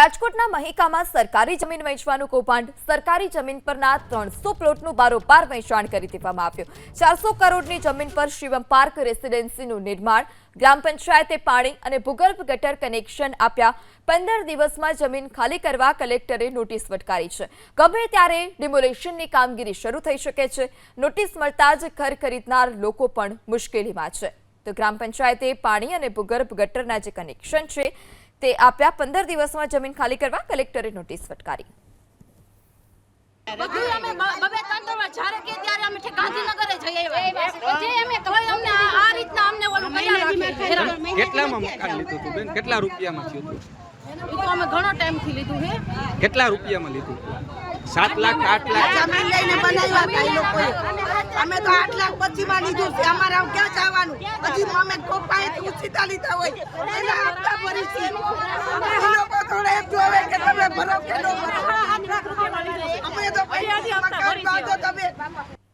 રાજકોટના મહિકામાં સરકારી જમીન વેચવાનું કૌભાંડ. સરકારી જમીન પરના ત્રણસો પ્લોટનું બારોબાર વેચાણ કરી દેવામાં આવ્યું. ચારસો કરોડની જમીન પર શિવમ પાર્ક રેસિડેન્સીનું નિર્માણ. ગ્રામ પંચાયતે પાણી અને ભૂગર્ભ ગટર કનેક્શન આપ્યા. પંદર દિવસમાં જમીન ખાલી કરવા કલેક્ટરે નોટિસ ફટકારી છે. ગમે ત્યારે ડિમોલેશનની કામગીરી શરૂ થઈ શકે છે. નોટિસ મળતા જ ઘર ખરીદનાર લોકો પણ મુશ્કેલીમાં છે. તો ગ્રામ પંચાયતે પાણી અને ભૂગર્ભ ગટરના જે કનેક્શન છે તે આપ્યા પંદર દિવસમાં જમીન ખાલી કરવા કલેક્ટરે નોટિસ ફટકારી. બધું અમે બબે ત્રણ ત્રણ વાર જ્યારે કે ત્યારે અમે ગાંધીનગરે જઈ જે અમે કહ્યું અમને આ આ રીતના અમને ઓલું કર્યા રાખે કેટલામાં મકાન લીધું હતું બેન? કેટલા રૂપિયામાં થયું હતું ઈ તો અમે ઘણો ટાઈમથી લીધું છે કેટલા રૂપિયામાં લીધું સાત લાખ આઠ લાખ. જમીન લઈને બનાવ્યા હતા એ લોકોએ. અમે તો આઠ લાખ પછી માં લીધું છે. અમારે આમ ક્યાં જવાનું? હજી અમે કોપાએ ઉછીતા લીધા હોય. એના હપ્તા ભરીશું. અમે લોકો થોડે એમ જોવે કે તમે ભરો કે ન ભરો.